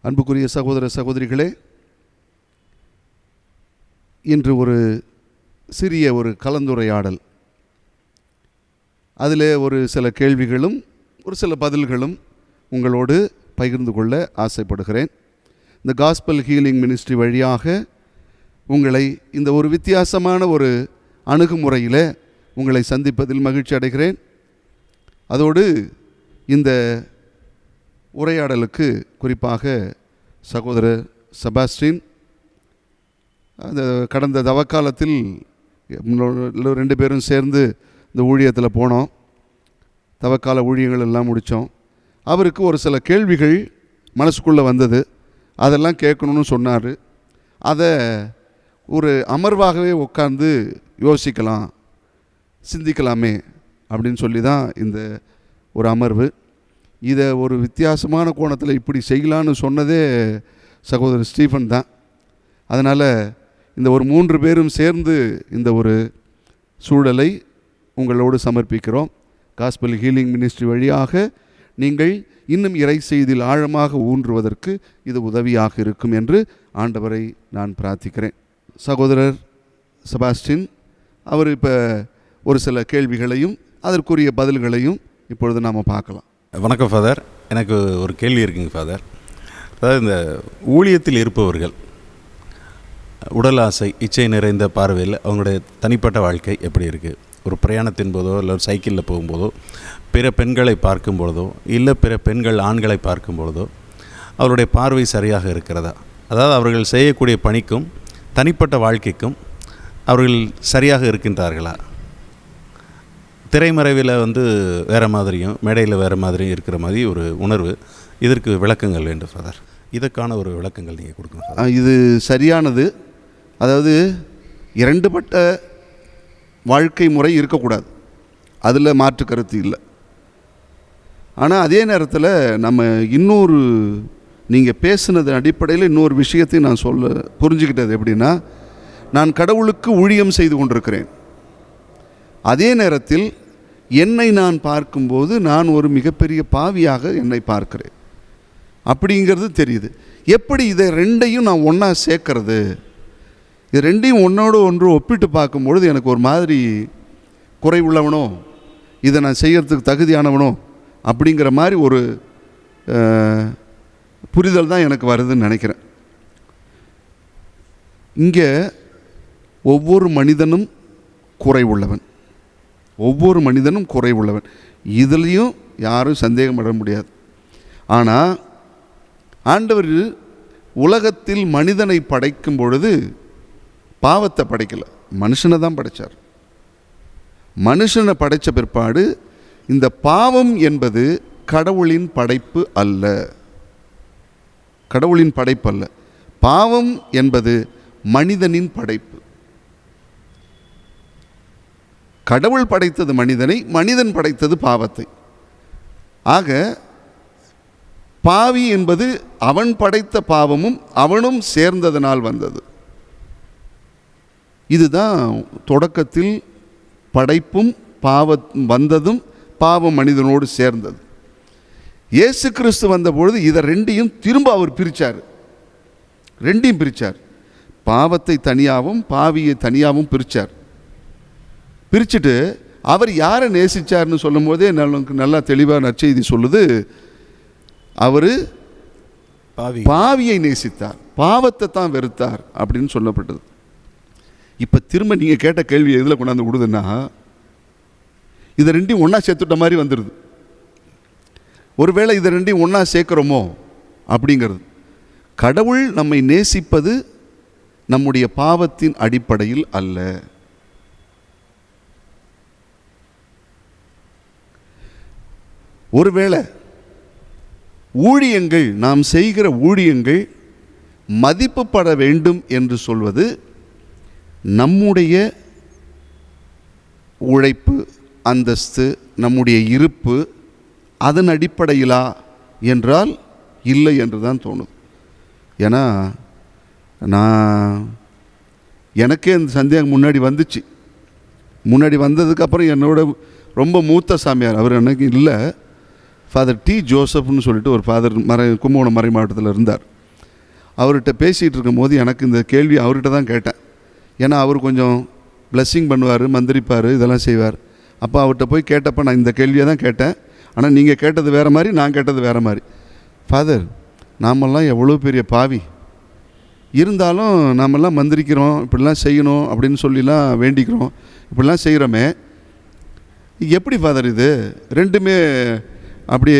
அன்புக்குரிய சகோதர சகோதரிகளே இன்று ஒரு சிறிய ஒரு கலந்துரையாடல். அதில் ஒரு சில கேள்விகளும் ஒரு சில பதில்களும் உங்களோடு பகிர்ந்து கொள்ள ஆசைப்படுகிறேன். இந்த காஸ்பல் ஹீலிங் மினிஸ்ட்ரி வழியாக உங்களை இந்த ஒரு வித்தியாசமான ஒரு அணுகுமுறையில் உங்களை சந்திப்பதில் மகிழ்ச்சி அடைகிறேன். அதோடு இந்த உரையாடலுக்கு குறிப்பாக சகோதரர் செபாஸ்டின் அந்த கடந்த தவக்காலத்தில் ரெண்டு பேரும் சேர்ந்து இந்த ஊழியத்தில் போனோம். தவக்கால ஊழியங்கள் எல்லாம் முடித்தோம் அவருக்கு ஒரு சில கேள்விகள் மனசுக்குள்ளே வந்தது. அதெல்லாம் கேட்கணும்னு சொன்னார். அதை ஒரு அமர்வாகவே உட்கார்ந்து யோசிக்கலாம் சிந்திக்கலாமே அப்படின்னு சொல்லி தான் இந்த ஒரு அமர்வு. இதை ஒரு வித்தியாசமான கோணத்தில் இப்படி செய்யலான்னு சொன்னதே சகோதரர் ஸ்டீஃபன் தான். அதனால் இந்த ஒரு மூன்று பேரும் சேர்ந்து இந்த ஒரு சூழலை உங்களோடு சமர்ப்பிக்கிறோம். காஸ்பல் ஹீலிங் மினிஸ்ட்ரி வழியாக நீங்கள் இன்னும் இறை செய்தியில் ஆழமாக ஊன்றுவதற்கு இது உதவியாக இருக்கும் என்று ஆண்டவரை நான் பிரார்த்திக்கிறேன். சகோதரர் செபாஸ்டின் அவர் இப்போ ஒரு சில கேள்விகளையும் அதற்குரிய பதில்களையும் இப்பொழுது நாம் பார்க்கலாம். வணக்கம் ஃபாதர் எனக்கு ஒரு கேள்வி இருக்குங்க ஃபாதர் அதாவது இந்த ஊழியத்தில் இருப்பவர்கள் உடல் ஆசை இச்சை நிறைந்த பார்வையில் அவங்களுடைய தனிப்பட்ட வாழ்க்கை எப்படி இருக்குது ஒரு பிரயாணத்தின் போதோ இல்லை ஒரு சைக்கிளில் போகும்போதோ பிற பெண்களை பார்க்கும் பொழுதோ இல்லை பிற பெண்கள் ஆண்களை பார்க்கும் பொழுதோ அவருடைய பார்வை சரியாக இருக்கிறதா? அதாவது அவர்கள் செய்யக்கூடிய பணிக்கும் தனிப்பட்ட வாழ்க்கைக்கும் அவர்கள் சரியாக இருக்கின்றார்களா? திரைமறைவில் வந்து வேறு மாதிரியும் மேடையில் வேறு மாதிரியும் இருக்கிற மாதிரி ஒரு உணர்வு. இதற்கு விளக்கங்கள் வேண்டும் ஃபாதர் இதற்கான ஒரு விளக்கங்கள் நீங்கள் கொடுக்கணும் இது சரியானது. அதாவது இரண்டுபட்ட வாழ்க்கை முறை இருக்கக்கூடாது. அதில் மாற்று கருத்து இல்லை. ஆனால் அதே நேரத்தில் நம்ம இன்னொரு நீங்கள் பேசுனது அடிப்படையில் இன்னொரு விஷயத்தையும் நான் சொல்ல புரிஞ்சுக்கிட்டது எப்படின்னா நான் கடவுளுக்கு ஊழியம் செய்து கொண்டிருக்கிறேன். அதே நேரத்தில் என்னை நான் பார்க்கும்போது நான் ஒரு மிகப்பெரிய பாவியாக என்னை பார்க்கிறேன். அப்படிங்கிறது தெரியுது. எப்படி இதை ரெண்டையும் நான் ஒன்றா சேர்க்கறது? இது ரெண்டையும் ஒன்றோடு ஒன்று ஒப்பிட்டு பார்க்கும்பொழுது எனக்கு ஒரு மாதிரி குறைவுள்ளவனோ இதை நான் செய்கிறதுக்கு தகுதியானவனோ அப்படிங்கிற மாதிரி ஒரு புரிதல் தான் எனக்கு வருதுன்னு நினைக்கிறேன். இங்கே ஒவ்வொரு மனிதனும் குறைவுள்ளவன். ஒவ்வொரு மனிதனும் குறைவுள்ளவன். இதுலேயும் யாரும் சந்தேகப்பட முடியாது. ஆனால் ஆண்டவர் உலகத்தில் மனிதனை படைக்கும் பொழுது பாவத்தை படைக்கல. மனுஷனை தான் படைச்சார். மனுஷனை படைத்த பிற்பாடு இந்த பாவம் என்பது கடவுளின் படைப்பு அல்ல. கடவுளின் படைப்பு அல்ல. பாவம் என்பது மனிதனின் படைப்பு. கடவுள் படைத்தது மனிதனை மனிதன் படைத்தது பாவத்தை. ஆக பாவி என்பது அவன் படைத்த பாவமும் அவனும் சேர்ந்ததனால் வந்தது. இதுதான் தொடக்கத்தில் படைப்பும் பாவ வந்ததும் பாவம் மனிதனோடு சேர்ந்தது. இயேசு கிறிஸ்து வந்தபொழுது இதை ரெண்டையும் திரும்ப அவர் பிரித்தார் ரெண்டையும் பிரித்தார் பாவத்தை தனியாகவும் பாவியை தனியாகவும் பிரித்தார் பிரிச்சுட்டு அவர் யாரை நேசிச்சார்னு சொல்லும்போதே நமக்கு நல்லா தெளிவாக நற்செய்தி சொல்லுது. அவர் பாவி. பாவியை நேசித்தார். பாவத்தை தான் வெறுத்தார் அப்படின்னு சொல்லப்பட்டது. இப்போ திரும்ப நீங்கள் கேட்ட கேள்வி எதில் கொண்டாந்து விடுதுன்னா இதை ரெண்டையும் ஒன்றா சேர்த்துட்ட மாதிரி வந்துடுது ஒருவேளை இதை ரெண்டையும் ஒன்றா சேர்க்குறோமோ அப்படிங்கிறது. கடவுள் நம்மை நேசிப்பது நம்முடைய பாவத்தின் அடிப்படையில் அல்ல. ஒருவேளை ஊழியங்கள் நாம் செய்கிற ஊழியங்கள் மதிப்புப்பட வேண்டும் என்று சொல்வது நம்முடைய உழைப்பு அந்தஸ்து நம்முடைய இருப்பு அதன் அடிப்படையிலா என்றால் இல்லை என்று தான் தோணுது ஏன்னா நான் எனக்கே இந்த சந்தேகம் முன்னாடி வந்துச்சு. முன்னாடி வந்ததுக்கப்புறம் என்னோட ரொம்ப மூத்த சாமியார் அவர் எனக்கு இல்லை. ஃபாதர் டி ஜோசப்னு சொல்லிட்டு ஒரு ஃபாதர் மறை கும்பகோணம் மறை மாவட்டத்தில் இருந்தார். அவர்கிட்ட பேசிகிட்டு இருக்கும்போது எனக்கு இந்த கேள்வி அவர்கிட்ட தான் கேட்டேன். ஏன்னா அவர் கொஞ்சம் பிளஸ்ஸிங் பண்ணுவார் மந்திரிப்பார் இதெல்லாம் செய்வார். அப்போ அவர்கிட்ட போய் கேட்டப்போ நான் இந்த கேள்வியை தான் கேட்டேன். ஆனால் நீங்கள் கேட்டது வேறு மாதிரி நான் கேட்டது வேறு மாதிரி. ஃபாதர் நாமெல்லாம் எவ்வளோ பெரிய பாவி. இருந்தாலும் நாமெல்லாம் மந்திரிக்கிறோம் இப்படிலாம் செய்யணும் அப்படின்னு சொல்லிலாம் வேண்டிக்கிறோம். இப்படிலாம் செய்கிறோமே எப்படி ஃபாதர் இது? ரெண்டுமே அப்படி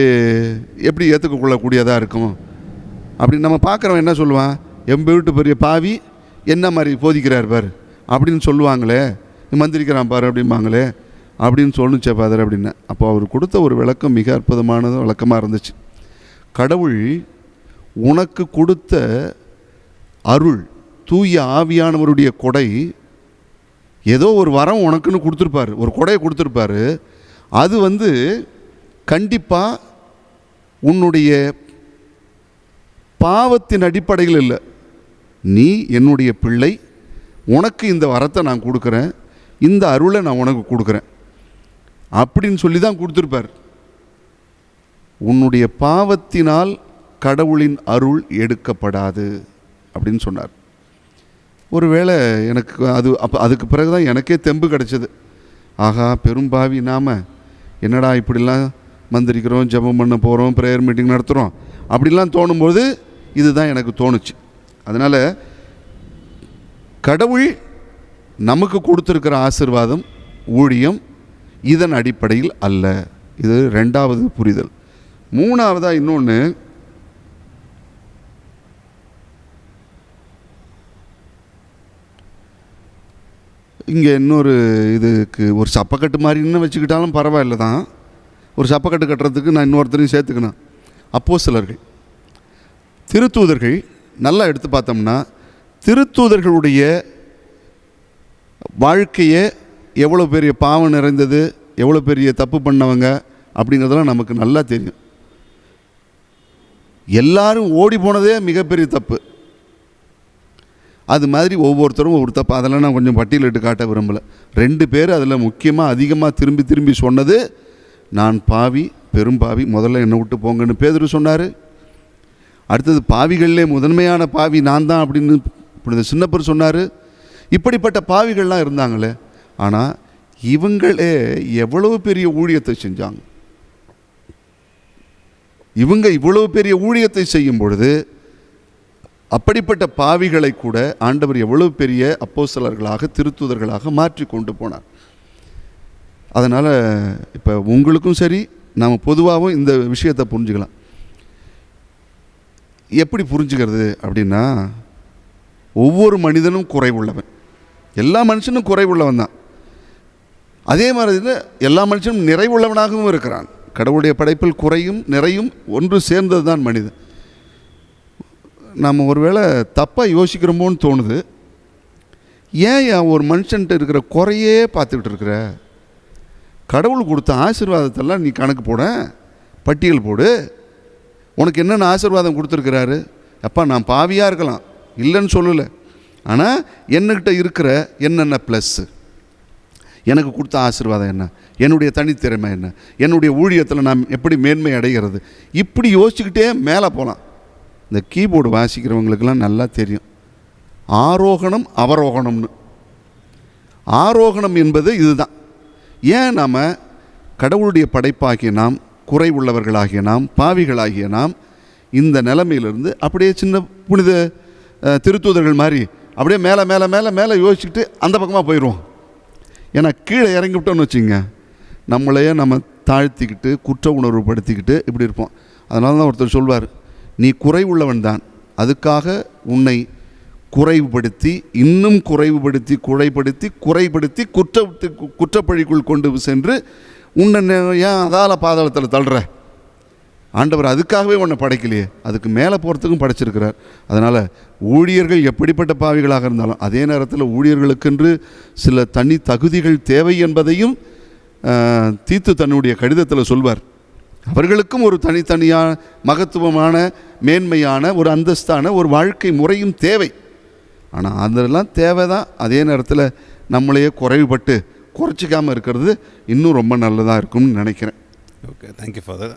எப்படி ஏற்றுக்கொள்ளக்கூடியதாக இருக்கும்? அப்படி நம்ம பார்க்குறவன் என்ன சொல்லுவான்? என் வீட்டு பெரிய பாவி என்ன மாதிரி போதிக்கிறார் பார் அப்படின்னு சொல்லுவாங்களே. மந்திரிக்கிறான் பாரு அப்படிம்பாங்களே. அப்படின்னு சொல்லுச்சே ஃபாதர் அப்படின்னு. அப்போ அவர் கொடுத்த ஒரு விளக்கம் மிக அற்புதமானது விளக்கமாக இருந்துச்சு. கடவுள் உனக்கு கொடுத்த அருள் தூய ஆவியானவருடைய கொடை ஏதோ ஒரு வரம் உனக்குன்னு கொடுத்துருப்பாரு. ஒரு கொடையை கொடுத்துருப்பாரு. அது வந்து கண்டிப்பாக உன்னுடைய பாவத்தின் அடிப்படையில் இல்லை. நீ என்னுடைய பிள்ளை உனக்கு இந்த வரத்தை நான் கொடுக்குறேன் இந்த அருளை நான் உனக்கு கொடுக்குறேன். அப்படின்னு சொல்லி தான் கொடுத்துருப்பார். உன்னுடைய பாவத்தினால் கடவுளின் அருள் எடுக்கப்படாது அப்படின்னு சொன்னார். ஒருவேளை எனக்கு அது அப்போ அதுக்கு பிறகு தான் எனக்கே தெம்பு கிடச்சிது. ஆகா பெரும்பாவி நாம என்னடா இப்படிலாம் மந்திரிக்கிறோம் ஜெபம் பண்ண போகிறோம் ப்ரேயர் மீட்டிங் நடத்துகிறோம் அப்படிலாம் தோணும்போது இதுதான் எனக்கு தோணுச்சு. அதனால் கடவுள் நமக்கு கொடுத்துருக்கிற ஆசிர்வாதம் ஊழியம் இதன் அடிப்படையில் அல்ல. இது ரெண்டாவது புரிதல். மூணாவதாக இன்னொன்று இங்கே இன்னொரு இதுக்கு ஒரு சப்பக்கட்டு மாதிரி இன்னும் வச்சுக்கிட்டாலும் பரவாயில்ல தான் ஒரு சப்பக்கட்டு கட்டுறதுக்கு நான் இன்னொருத்தரையும் சேர்த்துக்கணும். அப்போ சிலர்கள். திருத்தூதர்கள் நல்லா எடுத்து பார்த்தோம்னா திருத்தூதர்களுடைய வாழ்க்கையே எவ்வளோ பெரிய பாவம் நிறைந்தது எவ்வளோ பெரிய தப்பு பண்ணவங்க அப்படிங்கிறதெல்லாம் நமக்கு நல்லா தெரியும். எல்லாரும் ஓடி போனதே மிகப்பெரிய தப்பு. அது மாதிரி ஒவ்வொருத்தரும் ஒவ்வொரு தப்பு. அதெல்லாம் நான் கொஞ்சம் பட்டியலிட்டு காட்ட விரும்பலை. ரெண்டு பேர் அதில் முக்கியமாக அதிகமாக திரும்பி திரும்பி சொன்னது நான் பாவி பெரும் பாவி முதல்ல என்னை விட்டு போங்கன்னு பேதர் சொன்னார். அடுத்தது பாவிகளிலே முதன்மையான பாவி நான் தான் அப்படின்னு இப்படி சின்னப்பர் சொன்னார். இப்படிப்பட்ட பாவிகள்லாம் இருந்தாங்களே ஆனால் இவங்களே எவ்வளவு பெரிய ஊழியத்தை செஞ்சாங்க. இவங்க இவ்வளவு பெரிய ஊழியத்தை செய்யும் பொழுது அப்படிப்பட்ட பாவிகளை கூட ஆண்டவர் எவ்வளவு பெரிய அப்போசலர்களாக திருத்துதர்களாக மாற்றி கொண்டு போனார். அதனால் இப்போ உங்களுக்கும் சரி நாம் பொதுவாகவும் இந்த விஷயத்தை புரிஞ்சுக்கலாம். எப்படி புரிஞ்சுக்கிறது அப்படின்னா ஒவ்வொரு மனிதனும் குறைவுள்ளவன். எல்லா மனுஷனும் குறைவுள்ளவன் தான். அதே மாதிரி எல்லா மனுஷனும் நிறைவுள்ளவனாகவும் இருக்கிறான். கடவுளுடைய படைப்பில் குறையும் நிறையும் ஒன்று சேர்ந்தது தான் மனிதன். நம்ம ஒருவேளை தப்பாக யோசிக்கிறோமோன்னு தோணுது. ஏன் ஒரு மனுஷன்ட்டு இருக்கிற குறையே பார்த்துக்கிட்டு இருக்கிற? கடவுள் கொடுத்த ஆசீர்வாதத்தெல்லாம் நீ கணக்கு போட பட்டியல் போடு. உனக்கு என்னென்ன ஆசீர்வாதம் கொடுத்துருக்கிறாரு? அப்பா நான் பாவியாக இருக்கலாம். இல்லைன்னு சொல்லலை. ஆனால் என்னக்கிட்ட இருக்கிற என்னென்ன ப்ளஸ்ஸு எனக்கு கொடுத்த ஆசீர்வாதம் என்ன? என்னுடைய தனித்திறமை என்ன? என்னுடைய ஊழியத்தில் நான் எப்படி மேன்மை அடைகிறது? இப்படி யோசிச்சுக்கிட்டே மேலே போகலாம் இந்த கீபோர்டு வாசிக்கிறவங்களுக்கெல்லாம் நல்லா தெரியும். ஆரோகணம் அவரோகணம்னு. ஆரோகணம் என்பது இதுதான். ஏன் நாம் கடவுளுடைய படைப்பாகிய நாம் குறை உள்ளவர்களாகிய நாம் பாவிகளாகிய நாம் இந்த நிலைமையிலிருந்து அப்படியே சின்ன புனித திருத்தூதர்கள் மாதிரி அப்படியே மேலே மேலே மேலே மேலே யோசிச்சுக்கிட்டு அந்த பக்கமாக போயிடுவோம். ஏன்னா கீழே இறங்கி விட்டோன்னு வச்சுங்க நம்மளையே நம்ம தாழ்த்திக்கிட்டு குற்ற உணர்வு படுத்திக்கிட்டு இப்படி இருப்போம். அதனால தான் ஒருத்தர் சொல்வார் நீ குறைவுள்ளவன் தான் அதுக்காக உன்னை குறைவுபடுத்தி இன்னும் குறைவுபடுத்தி குறைபடுத்தி குறைபடுத்தி குற்றத்து குற்றப்பழிக்குள் கொண்டு சென்று உன்னை ஏன் அதால பாதாளத்தில் தள்ளுற? ஆண்டவர் அதுக்காகவே உன்னை படைக்கலையே. அதுக்கு மேலே போகிறதுக்கும் படைச்சிருக்கிறார். அதனால் ஊழியர்கள் எப்படிப்பட்ட பாவிகளாக இருந்தாலும் அதே நேரத்தில் ஊழியர்களுக்கென்று சில தனி தகுதிகள் தேவை என்பதையும் தீத்து தன்னுடைய கடிதத்தில் சொல்வார். அவர்களுக்கும் ஒரு தனித்தனியான மகத்துவமான மேன்மையான ஒரு அந்தஸ்தான ஒரு வாழ்க்கை முறையும் தேவை. ஆனால் அதெல்லாம் தேவை தான் அதே நேரத்தில் நம்மளையே குறைவுபட்டு குறைச்சிக்காமல் இருக்கிறது இன்னும் ரொம்ப நல்லதாக இருக்கும்னு நினைக்கிறேன். Okay thank you father